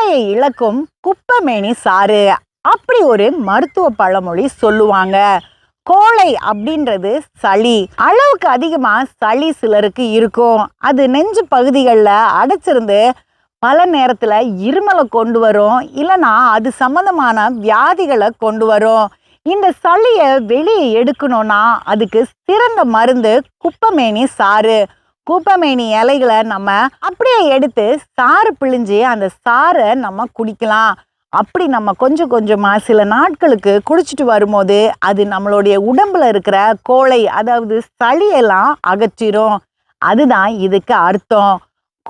மூளையை இழக்கும் குப்பமேனி சாறு. அப்படி ஒரு மருத்துவ பழமொழி சொல்லுவாங்க. கோழை அப்படின்றது சளி. அளவுக்கு அதிகமா சளி சிலருக்கு இருக்கும். அது நெஞ்சு பகுதிகளில் அடைச்சிருந்து பல நேரத்துல இருமலை கொண்டு வரும். இல்லைன்னா அது சம்பந்தமான வியாதிகளை கொண்டு வரும். இந்த சளியை வெளியே எடுக்கணும்னா அதுக்கு சிறந்த மருந்து குப்பமேனி சாறு. குப்பமேனி இலைகளை நம்ம அப்படியே எடுத்து சாறு பிழிஞ்சு அந்த சாறை நம்ம குடிக்கலாம். அப்படி நம்ம கொஞ்சம் கொஞ்சமாக சில நாட்களுக்கு குடிச்சிட்டு வரும்போது அது நம்மளுடைய உடம்புல இருக்கிற கோழை அதாவது சளியெல்லாம் அகற்றிரும். அதுதான் இதுக்கு அர்த்தம்.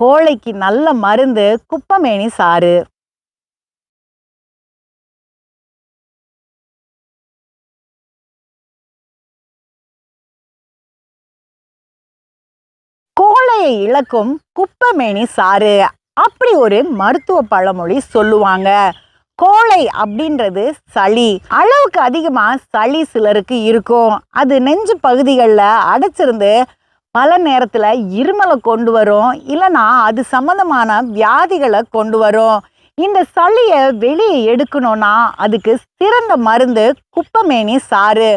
கோழைக்கு நல்ல மருந்து குப்பமேனி சாறு. கோழையை இழக்கும் குப்பமேனி சாறு அப்படி ஒரு மருத்துவ பழமொழி சொல்லுவாங்க. கோழை அப்படின்றது சளி. அளவுக்கு அதிகமாக சளி சிலருக்கு இருக்கும். அது நெஞ்சு பகுதிகளில் அடைச்சிருந்து பல நேரத்தில் இருமலை கொண்டு வரும். இல்லைன்னா அது சம்பந்தமான வியாதிகளை கொண்டு வரும். இந்த சளியை வெளியே எடுக்கணும்னா அதுக்கு சிறந்த மருந்து குப்பமேனி சாறு.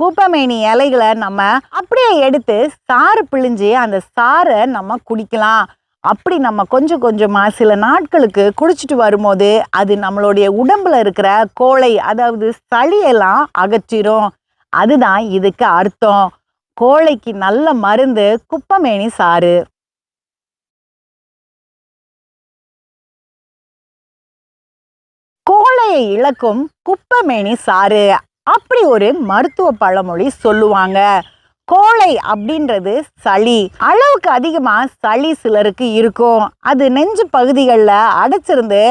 கூப்பமேனி இலைகளை நம்ம அப்படியே எடுத்து சாறு பிழிஞ்சு அந்த சாறை நம்ம குடிக்கலாம். அப்படி நம்ம கொஞ்சம் கொஞ்சமாக சில நாட்களுக்கு குடிச்சிட்டு வரும்போது அது நம்மளுடைய உடம்புல இருக்கிற கோழை அதாவது சளியெல்லாம் அகற்றிரும். அதுதான் இதுக்கு அர்த்தம். கோழைக்கு நல்ல மருந்து குப்பமேனி சாறு. கோழையை இழக்கும் குப்பமேனி சாறு. அப்படி ஒரு மருத்துவ பழமொழி சொல்லுவாங்க. கோழை அப்படின்றது சளி. அளவுக்கு அதிகமாக சளி சிலருக்கு இருக்கும். அது நெஞ்சு பகுதிகளில் அடைச்சிருந்து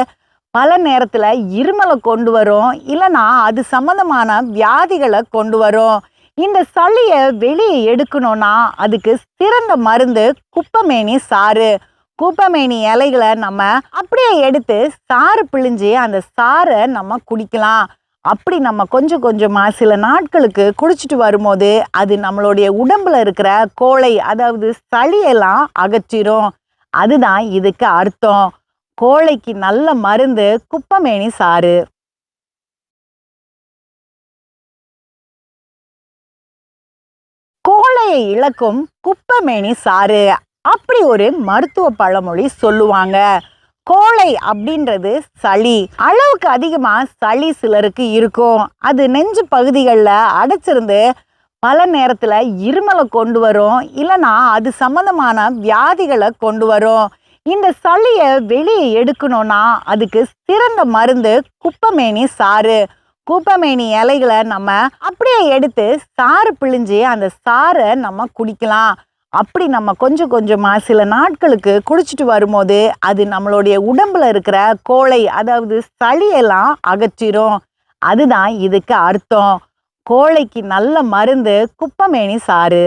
பல நேரத்தில் இருமலை கொண்டு வரும். இல்லைன்னா அது சம்பந்தமான வியாதிகளை கொண்டு வரும். இந்த சளியை வெளியே எடுக்கணும்னா அதுக்கு சிறந்த மருந்து குப்பமேனி சாறு. குப்பமேனி இலைகளை நம்ம அப்படியே எடுத்து சாறு பிழிஞ்சு அந்த சாறை நம்ம குடிக்கலாம். அப்படி நம்ம கொஞ்சம் கொஞ்சமாக சில நாட்களுக்கு குடிச்சிட்டு வரும்போது அது நம்மளுடைய உடம்புல இருக்கிற கோழை அதாவது சளியெல்லாம் அகற்றிரும். அதுதான் இதுக்கு அர்த்தம். கோழைக்கு நல்ல மருந்து குப்பமேனி சாறு. கோழையை இழக்கும் குப்பமேனி சாறு. அப்படி ஒரு மருத்துவ பழமொழி சொல்லுவாங்க. கோழை அப்படின்றது சளி. அளவுக்கு அதிகமாக சளி சிலருக்கு இருக்கும். அது நெஞ்சு பகுதிகளில் அடைச்சிருந்து பல நேரத்தில் இருமலை கொண்டு வரும். இல்லைனா அது சம்மந்தமான வியாதிகளை கொண்டு வரும். இந்த சளியை வெளியே எடுக்கணும்னா அதுக்கு சிறந்த மருந்து குப்பமேனி சாறு. குப்பமேனி இலைகளை நம்ம அப்படியே எடுத்து சாறு பிழிஞ்சு அந்த சாறை நம்ம குடிக்கலாம். அப்படி நம்ம கொஞ்சம் கொஞ்சமாக சில நாட்களுக்கு குடிச்சிட்டு வரும்போது அது நம்மளுடைய உடம்புல இருக்கிற கோழை அதாவது சளியெல்லாம் அகற்றிரும். அதுதான் இதுக்கு அர்த்தம். கோழைக்கு நல்ல மருந்து குப்பமேனி சாறு.